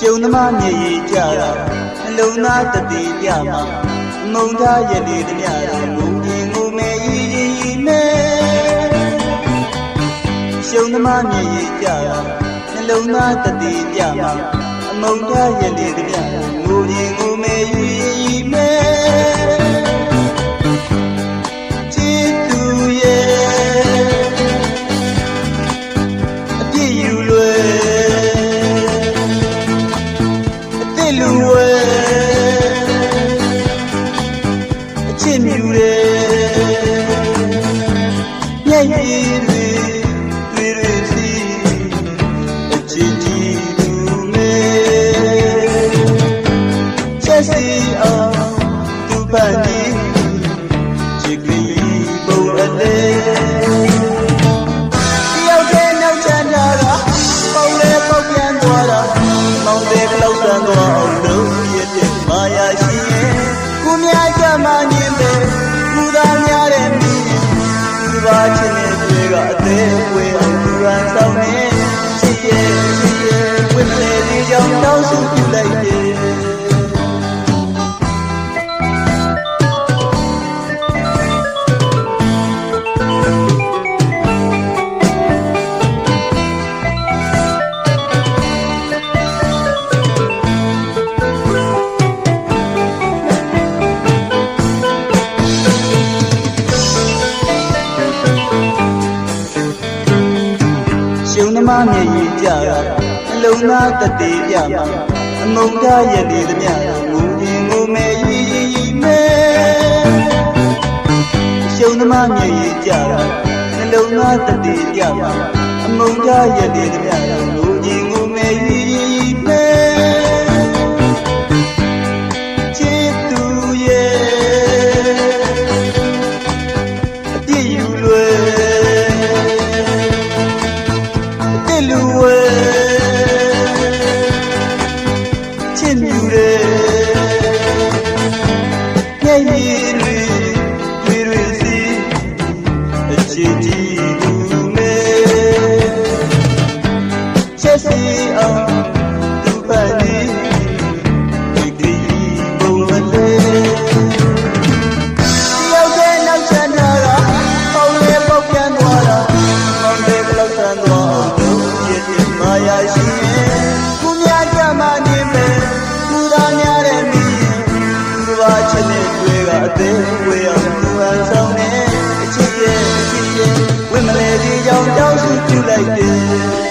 ရှုံသမားမြေကြီးကြတာအလုံးသားတတိပြမှာအမုံသားရည်တည်သမျှတော့ငုံကြီးငုံမဲကြီးကြီးမဲရှုံသမားမြေကြီးကြတာနှလုံးသားတတိပြမှာအမုံသားရည်တည်သမျှ သူပန်ကြီးချစ်ကလေးပုံအလေးတယောက်တည်းနောက်ချန်တာကပေါင်လဲပေါက်ပြန်သွားတာမောင်တဲ့လောက်ဆန်းသွားအောင်လုပ်ရတဲ့မာယာ ရှုံသမားမြေကြီးကြတာအလုံးသားတတိပြမှာအမုံသားရည်တည်သမျှငုံရင်ငုံမဲရီရီမဲရှုံသမားမြေကြီးကြတာအလုံးသားတတိပြမှာအမုံသားရည်တည်သမျှငုံရင်ငုံ မြူတယ်ညည်ရည်တွေတွေတွေစီအချစ်ကြီး ဝေအောင်သူဟန်ဆောင်နေအချစ်ရဲ့အချစ်ရဲ့ဝိမလဲဒီကြောင့်တောင်းစုပြုလိုက်တယ်